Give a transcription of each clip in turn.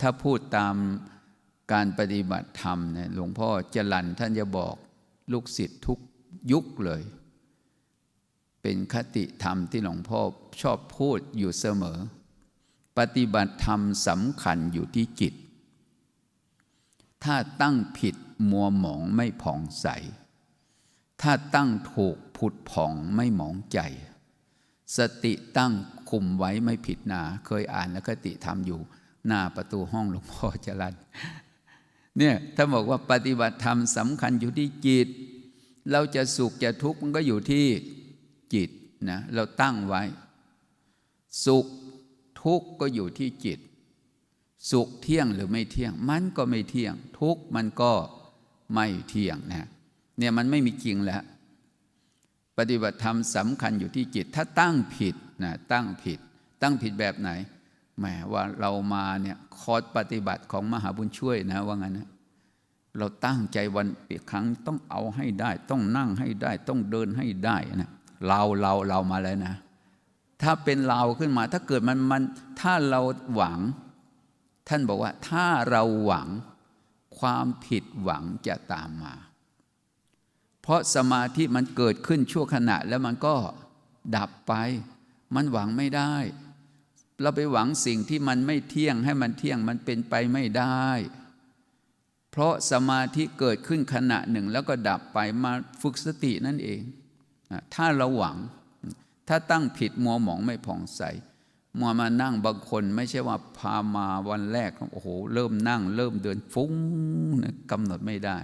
ถ้าพูดตามการปฏิบัติธรรมเนี่ยหลวงพ่อจรันท่านจะบอกลูกศิษย์ทุกยุคเลย เป็นคติธรรมที่หลวงพ่อชอบพูดอยู่เสมอ ปฏิบัติธรรมสำคัญอยู่ที่จิต ถ้าตั้งผิดมัวหมองไม่ผ่องใส ถ้าตั้งถูกผุดผ่องไม่หมองใจ สติตั้งคุมไว้ไม่ผิดนา เคยอ่านแล้วคติธรรมอยู่ หน้าประตูห้องหลวงพ่อจรันเนี่ยถ้าบอกว่าปฏิบัติธรรมสำคัญอยู่ที่จิต เราจะสุขจะทุกข์มันก็อยู่ที่จิตนะเราตั้งไว้ สุขทุกข์ก็อยู่ที่จิต สุขเที่ยงหรือไม่เที่ยง มันก็ไม่เที่ยง ทุกข์มันก็ไม่เที่ยงนะเนี่ยมันไม่มีจริงแล้ว ปฏิบัติธรรมสำคัญอยู่ที่จิต ถ้าตั้งผิดนะตั้งผิด ตั้งผิดแบบไหน แหมว่าเรามาเนี่ยคอร์สปฏิบัติของมหาบุญช่วยนะว่างั้นนะเราตั้งใจวันปีครั้งต้องเอาให้ได้ ต้องนั่งให้ได้ ต้องเดินให้ได้นะเราเราเรามาเลยนะ ถ้าเป็นเราขึ้นมา ถ้าเกิดมันมันถ้าเราหวัง ท่านบอกว่าถ้าเราหวังความผิดหวังจะตามมา เพราะสมาธิมันเกิดขึ้นชั่วขณะแล้วมันก็ดับไป มันหวังไม่ได้ เราไปหวังสิ่งที่มันไม่เที่ยงให้มันเที่ยงมันเป็นไปไม่ได้ เพราะสมาธิเกิดขึ้นขณะหนึ่งแล้วก็ดับไปมาฝึกสตินั่นเอง ถ้าเราหวัง ถ้าตั้งผิดมัวหมองไม่ผ่องใส มัวมานั่งบางคนไม่ใช่ว่าพามาวันแรกโอ้โหเริ่มนั่ง เริ่มเดินฟุ้งนะกำหนดไม่ได้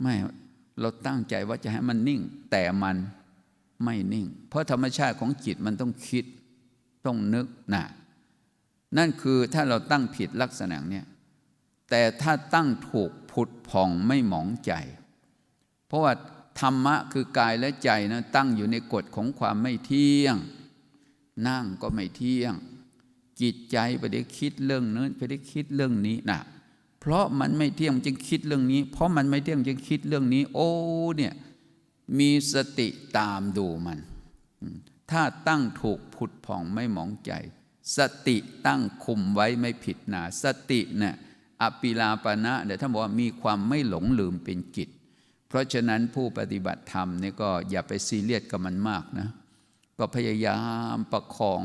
ไม่เราตั้งใจว่าจะให้มันนิ่ง แต่มันไม่นิ่ง เพราะธรรมชาติของจิตมันต้องคิด ต้องนึกนะนั่นคือถ้าเราตั้งผิดลักษณะเนี้ยแต่ถ้าตั้งถูกผุดผ่องไม่หมองใจ เพราะว่าธรรมะคือกายและใจนะตั้งอยู่ในกฎของความไม่เที่ยง นั่งก็ไม่เที่ยง จิตใจไปได้คิดเรื่องนั้นไปได้คิดเรื่องนี้นะเพราะมันไม่เที่ยงจึงคิดเรื่องนี้ เพราะมันไม่เที่ยงจึงคิดเรื่องนี้ โอ้เนี่ยมีสติตามดูมัน ถ้าตั้งถูกผุดผ่องไม่หมองใจ สติตั้งคุมไว้ไม่ผิดนาสติเนี่ยอปิลาปณะเดี๋ยวท่านบอกว่ามีความไม่หลงลืมเป็นกิจ เพราะฉะนั้นผู้ปฏิบัติธรรมนี่ก็อย่าไปซีเรียสกับมันมากนะก็พยายามประคอง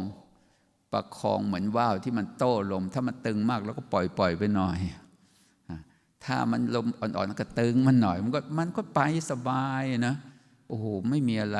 ประคองเหมือนว่าวที่มันโต้ลม ถ้ามันตึงมากแล้วก็ปล่อยปล่อยไปหน่อย ถ้ามันลมอ่อนๆก็ตึงมันหน่อย มันก็มันก็ไปสบายนะโอ้โหไม่มีอะไร